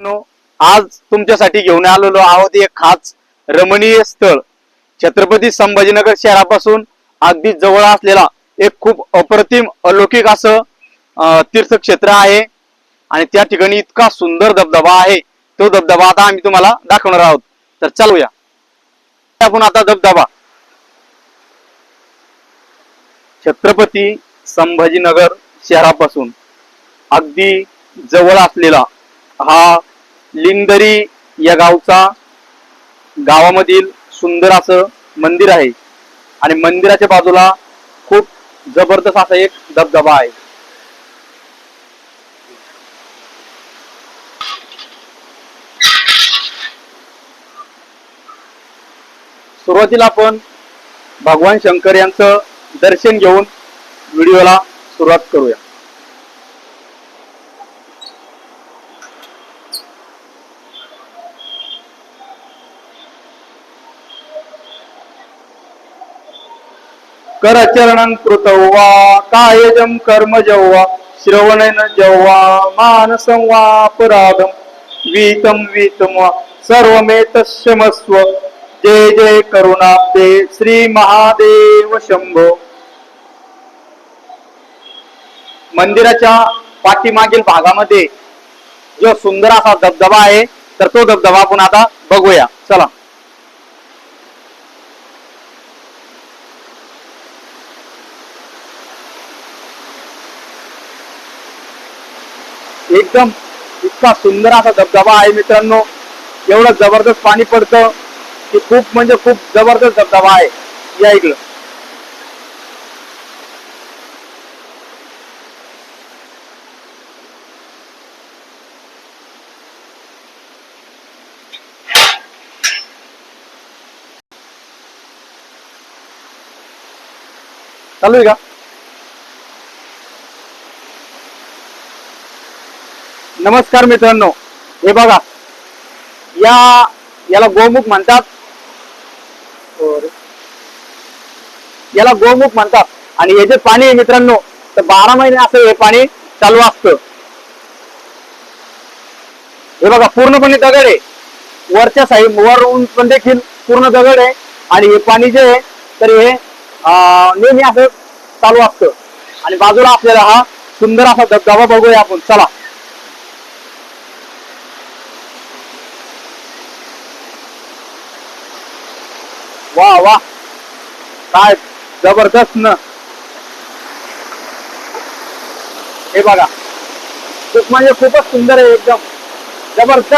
आज तुमच्यासाठी घेऊन आलेलो आहोत एक खास रमणीय स्थळ. छत्रपती संभाजीनगर शहरापासून अगदी जवळ असलेला एक खूप अप्रतिम अलौकिक असं तीर्थक्षेत्र आहे. आणि त्या ठिकाणी इतका सुंदर धबधबा आहे. तो धबधबा आता आम्ही तुम्हाला दाखवणार आहोत. तर चालूया. आपण आता धबधबा. छत्रपती संभाजीनगर शहरापासून अगदी जवळ असलेला हा लिंगदरी या गावचा गावामधील सुंदर असं मंदिर आहे. आणि मंदिराच्या बाजूला खूप जबरदस्त असा एक धबधबा आहे. सुरुवातीला आपण भगवान शंकर यांचं दर्शन घेऊन व्हिडिओला सुरुवात करूया. करचरणं कृतौ वा कायजं कर्मजौ वा श्रवणेन जौवा मानसं वा अपराधं वीतं वीतं वा सर्वमेतस्यमस्व। जय जय करुणाब्दे श्री महादेव शंभो। मंदिराच्या पाठीमागील भागामध्ये जो सुंदर असा धबधबा आहे तर तो धबधबा आपण आता बघूया. चला. एकदम इतका सुंदर असा धबधबा आहे मित्रांनो. एवढं जबरदस्त पाणी पडतं की खूप म्हणजे खूप जबरदस्त धबधबा आहे. या इकडं. चालू आहे का? नमस्कार मित्रांनो. हे बघा. या याला गोमुख म्हणतात. और याला गोमुख म्हणतात. आणि हे जे पाणी आहे मित्रांनो तर बारा महिने असं हे पाणी चालू असतं. हे बघा पूर्णपणे दगड आहे. वरच्या साईड वरून पण देखील पूर्ण दगड आहे. आणि हे पाणी जे आहे तर हे नेहमी असं चालू असतं. आणि बाजूला आपल्याला हा सुंदर असा धबधबा बघूया आपण. चला. वा वा. काय जबरदस्त न. हे बघा. खूप म्हणजे खूपच सुंदर आहे एकदम. जबरदस्त.